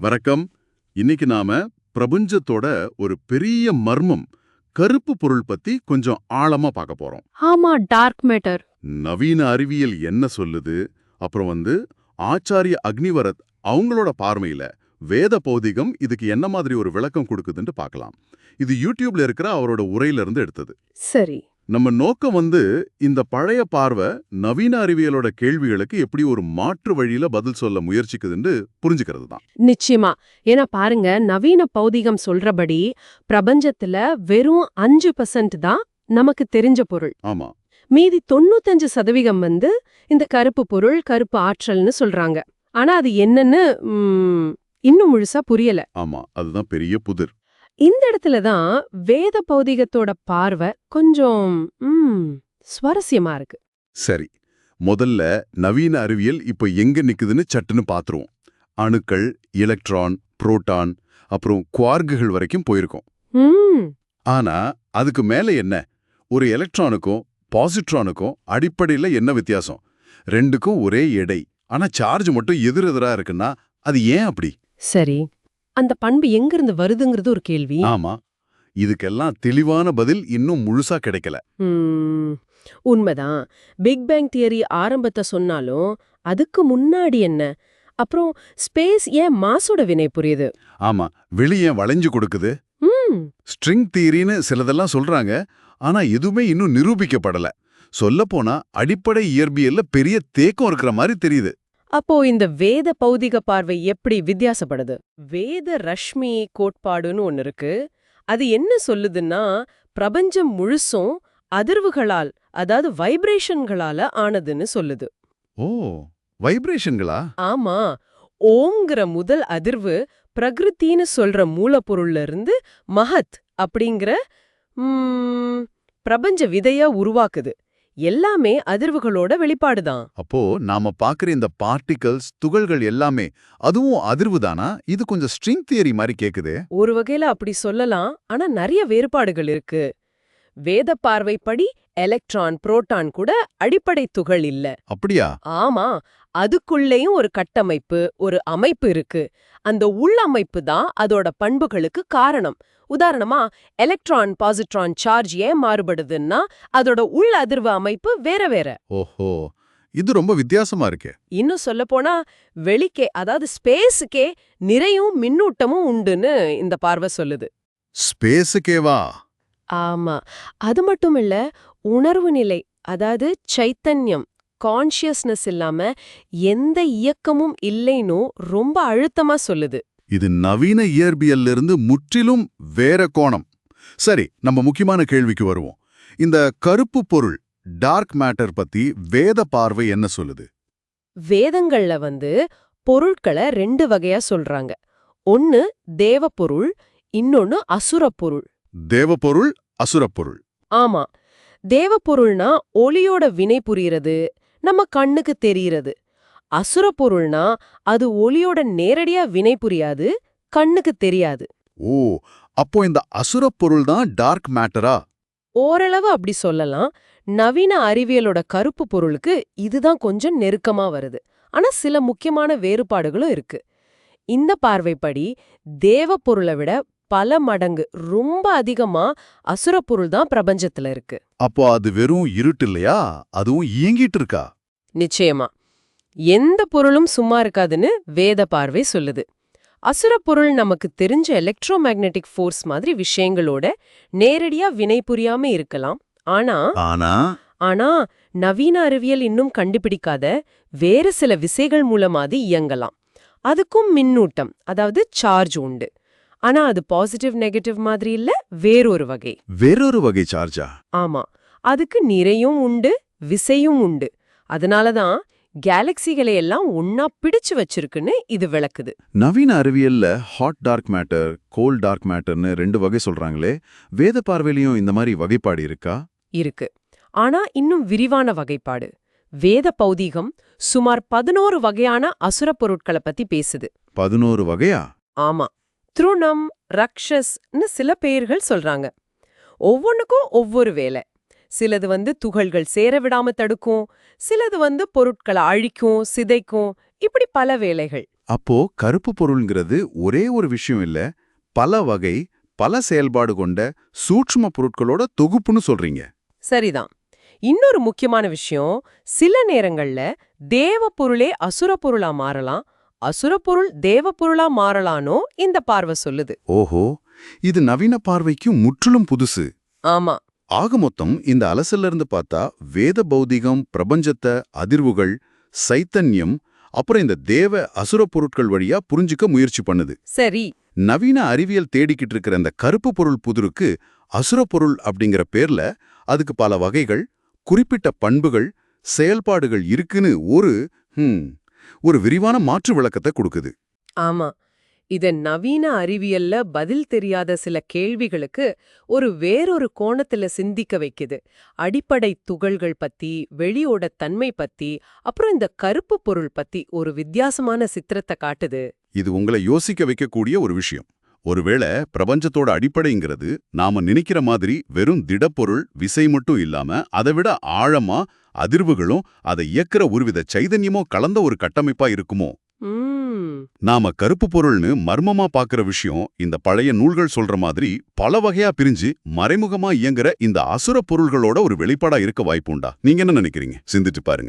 வணக்கம். இன்னைக்கு நாம பிரபஞ்சத்தோட ஒரு பெரிய மர்மம் கருப்பு பொருள் பத்தி கொஞ்சம் ஆழமா பார்க்க போறோம். ஆமா டார்க் மேட்டர் நவீன அறிவியல் என்ன சொல்லுது? அப்புறம் வந்து ஆச்சாரிய அக்னிவரத் அவங்களோட பார்வையில வேத பௌதிகம் இதுக்கு என்ன மாதிரி ஒரு விளக்கம் கொடுக்குதுன்னு பார்க்கலாம். இது யூடியூப்ல இருக்கிற அவரோட உரையில இருந்து எடுத்தது. சரி. நம்ம நோக்கம் வந்து இந்த பழைய பார்வை நவீன அறிவியலோட கேள்விகளுக்கு எப்படி ஒரு மாற்று வழியில பதில் சொல்ல முயற்சிக்குதுன்னு புரிஞ்சுக்கிறது தான் நிச்சயமா. ஏன்னா பாருங்க நவீன பௌதிகம் சொல்றபடி பிரபஞ்சத்துல வெறும் அஞ்சு பர்சன்ட் தான் நமக்கு தெரிஞ்ச பொருள். ஆமா. மீதி தொண்ணூத்தஞ்சு சதவீதம் வந்து இந்த கருப்பு பொருள் கருப்பு ஆற்றல்னு சொல்றாங்க. ஆனா அது என்னன்னு இன்னும் முழுசா புரியல. ஆமா அதுதான் பெரிய புதிர். இந்த இடத்துல தான் வேத பௌதிகத்தோட பார்வை கொஞ்சம் ம், சுவாரஸ்யமா இருக்கு. சரி முதல்ல நவீன அறிவியல் இப்போ எங்க நிக்குதுன்னு சட்டுன்னு பாத்துருவோம். அணுக்கள் எலக்ட்ரான் புரோட்டான் அப்புறம் குவார்க்குகள் வரைக்கும் போயிருக்கோம். ஆனா அதுக்கு மேல என்ன? ஒரு எலக்ட்ரானுக்கும் பாசிட்ரானுக்கும் அடிப்படையில என்ன வித்தியாசம்? ரெண்டுக்கும் ஒரே எடை. ஆனா சார்ஜ் மட்டும் எதிரெதிரா இருக்குன்னா அது ஏன் அப்படி? சரி. அந்த பண்பு எங்கிருந்து வருதுங்கிறது ஒரு கேள்வி. ஆமா. இதுக்கெல்லாம் தெளிவான பதில் இன்னும் முழுசா கிடைக்கல. உண்மைதான். பிக் பேங் தியரி ஆரம்பத்தை சொன்னாலும் அதுக்கு முன்னாடி என்ன? அப்புறம் ஸ்பேஸ் ஏன் மாசோட வினை புரியுது? ஆமா. வெளியே வளைஞ்சு கொடுக்குது? ஸ்ட்ரிங் தியரின்னு சிலதெல்லாம் சொல்றாங்க. ஆனா எதுவுமே இன்னும் நிரூபிக்கப்படல. சொல்லப்போனா அடிப்படை இயற்பியல்ல பெரிய தேக்கம் இருக்கிற மாதிரி தெரியுது. அப்போ இந்த வேத பௌதிக பார்வை எப்படி வித்தியாசப்படுது? வேத ரஷ்மி கோட்பாடுன்னு ஒன்னு இருக்கு. அது என்ன சொல்லுதுன்னா பிரபஞ்சம் முழுசும் அதிர்வுகளால் அதாவது வைப்ரேஷன்களால ஆனதுன்னு சொல்லுது. ஓ வைப்ரேஷன்களா? ஆமா. ஓங்கிற முதல் அதிர்வு பிரகிருத்தின்னு சொல்ற மூலப்பொருள்ல இருந்து மகத் அப்படிங்கிற பிரபஞ்ச விதையா உருவாக்குது. எல்லாமே அதிர்வுகளோட வெளிப்பாடுதான். அப்போ நாம பாக்குற இந்த பார்ட்டிகல்ஸ் துகள்கள் எல்லாமே அதுவும் அதிர்வு தானா இது கொஞ்சம் ஸ்ட்ரிங் தியரி மாதிரி கேக்குதே. ஒரு வகையில அப்படி சொல்லலாம் ஆனா நிறைய வேறுபாடுகள் இருக்கு. வேத பார்வைப்படி எலக்ட்ரான் புரோட்டான் கூட அடிப்படை துகள் இல்ல. அப்படியா? ஆமா அதுக்குள்ளேயும் ஒரு கட்டமைப்பு ஒரு அமைப்பு இருக்கு. அந்த உள்ளமைப்பு தான் அதோட பண்புகளுக்கு காரணம். உதாரணமா எலக்ட்ரான் பாசிட்ரான் சார்ஜ் ஏன் மாறுபடுதுன்னா அதோட உள் அதிர்வு அமைப்பு வேற வேற. ஓஹோ இது ரொம்ப வித்தியாசமா இருக்கே. இன்னும் சொல்லப்போனா வெளிக்கே அதாவது ஸ்பேஸுக்கே நிறையும் மின்னூட்டமும் உண்டுன்னு இந்த பார்வை சொல்லுது. ஸ்பேஸுக்கேவா? ஆமா அது மட்டும் இல்ல உணர்வு நிலை அதாவது சைத்தன்யம் கான்ஷியஸ்னஸ் இல்லாம எந்த இயக்கமும் இல்லைன்னு ரொம்ப அழுத்தமா சொல்லுது. இது நவீன இயற்பியல்ல இருந்து முற்றிலும் வேற கோணம். சரி நம்ம முக்கியமான கேள்விக்கு வருவோம். இந்த கருப்பு பொருள் டார்க் மேட்டர் பத்தி வேத பார்வை என்ன சொல்லுது? வேதங்கள்ல வந்து பொருட்களை ரெண்டு வகையா சொல்றாங்க. ஒன்னு தேவ பொருள் இன்னொன்னு அசுர பொருள். தேவ பொருள் அசுரப் பொருள். ஆமா. தேவ பொருள்னா ஒளியோட வினை புரியறது நம்ம கண்ணுக்கு தெரியறது அசுர பொருள்னா அது ஒளியோட நேரடியா வினை புரியாது கண்ணுக்கு தெரியாது. ஓ அப்போ இந்த அசுரப் பொருள் தான் டார்க் மேட்டரா? ஓரளவு அப்படி சொல்லலாம். நவீன அறிவியலோட கருப்பு பொருளுக்கு இதுதான் கொஞ்சம் நெருக்கமா வருது. ஆனா சில முக்கியமான வேறுபாடுகளும் இருக்கு. இந்த பார்வைப்படி தேவ பொருளை விட பல மடங்கு ரொம்ப அதிகமா அசுர பொருள் தான் பிரபஞ்சத்துல இருக்கு. அப்போ அது வெறும் இருட்டு இல்லையா? அதுவும் இயங்கிட்டு இருக்கா? நிச்சயமா. எந்த பொருளும் சும்மா இருக்காதுன்னு வேத பார்வை சொல்லுது. அசுர பொருள் நமக்கு தெரிஞ்ச எலக்ட்ரோ மேக்னெட்டிக் ஃபோர்ஸ் மாதிரி விஷயங்களோட நேரடியா வினை புரியாம இருக்கலாம். ஆனா ஆனா? ஆனா நவீன அறிவியல் இன்னும் கண்டுபிடிக்காத வேறு சில விசைகள் மூலமாது இயங்கலாம். அதுக்கும் மின்னூட்டம் அதாவது சார்ஜ் உண்டு. ஆனா அது பாசிட்டிவ் நெகட்டிவ் மாதிரி இல்ல வேறொரு வகை. வேறொரு வகை சார்ஜா ஆமா. அதுக்கு நிறையும் உண்டு விசையும் உண்டு. அதனாலதான் கேலக்சிகளை எல்லாம் ஒன்னா பிடிச்சு வச்சிருக்குன்னு இது விளக்குது. நவீன அறிவியல்ல hot dark matter cold dark மேட்டர்னு ரெண்டு வகை சொல்றாங்களே. வேத பார்வையிலையும் இந்த மாதிரி வகைப்பாடு இருக்கா? இருக்கு. ஆனா இன்னும் விரிவான வகைப்பாடு. வேத பௌதீகம் சுமார் பதினோரு வகையான அசுர பொருட்களை பத்தி பேசுது. பதினோரு வகையா? ஆமா. த்ருணம் ரக்ஷஸ்னு சில பெயர்கள் சொல்றாங்க. ஒவ்வொன்னுக்கும் ஒவ்வொரு வேலை. சிலது வந்து துகள்கள் சேர விடாம தடுக்கும் சிலது வந்து பொருட்களை அழிக்கும் சிதைக்கும் இப்படி பல வேலைகள். அப்போ கருப்பு பொருள்ங்கிறது ஒரே ஒரு விஷயம் இல்ல பல வகை பல செயல்பாடு கொண்ட சூட்சும பொருட்களோட தொகுப்புன்னு சொல்றீங்க. சரிதான். இன்னொரு முக்கியமான விஷயம் சில நேரங்கள்ல தேவ பொருளே அசுர பொருளா மாறலாம் அசுர பொருள் தேவ பொருளா மாறலானோ இந்த பார்வை சொல்லுது. ஓஹோ இது நவீன பார்வைக்கு முற்றிலும் புதுசு. ஆமா. ஆக மொத்தம் இந்த அலசல்ல இருந்து பார்த்தா வேத பௌதிகம் பிரபஞ்சத்தை அதிர்வுகள் சைத்தன்யம் அப்புறம் இந்த தேவ அசுர பொருட்கள் வழியா புரிஞ்சுக்க முயற்சி பண்ணுது. சரி. நவீன அறிவியல் தேடிக்கிட்டு இருக்கிற இந்த கருப்பு பொருள் புதிருக்கு அசுர பொருள் அப்படிங்கிற பேர்ல அதுக்கு பல வகைகள் குறிப்பிட்ட பண்புகள் செயல்பாடுகள் இருக்குன்னு ஒரு ஹம், ஒரு விரிவான மாற்று விளக்கத்தை கொடுக்குது. ஆமா. இத நவீன அறிவியல்ல பதில் தெரியாத சில கேள்விகளுக்கு ஒரு வேறொரு கோணத்துல சிந்திக்க வைக்குது. அடிப்படை துகள்கள் பத்தி வெளியோட தன்மை பத்தி அப்புறம் இந்த கருப்பு பொருள் பத்தி ஒரு வித்தியாசமான சித்திரத்தை காட்டுது. இது உங்களை யோசிக்க வைக்கக்கூடிய ஒரு விஷயம். ஒருவேளை பிரபஞ்சத்தோட அடிப்படைங்கிறது நாம நினைக்கிற மாதிரி வெறும் திடப்பொருள் விசை மட்டும் இல்லாம அதை விட ஆழமா அதிர்வுகளும் அதை இயக்குற ஒருவித சைதன்யமோ கலந்த ஒரு கட்டமைப்பா இருக்குமோ? நாம கருப்பு பொருள்னு மர்மமா பாக்குற விஷயம் இந்த பழைய நூல்கள் சொல்ற மாதிரி பல வகையா பிரிஞ்சு மறைமுகமா இயங்குற இந்த அசுர பொருள்களோட ஒரு வெளிப்பாடா இருக்க வாய்ப்புண்டா? நீங்க என்ன நினைக்கிறீங்க? சிந்திட்டு பாருங்க.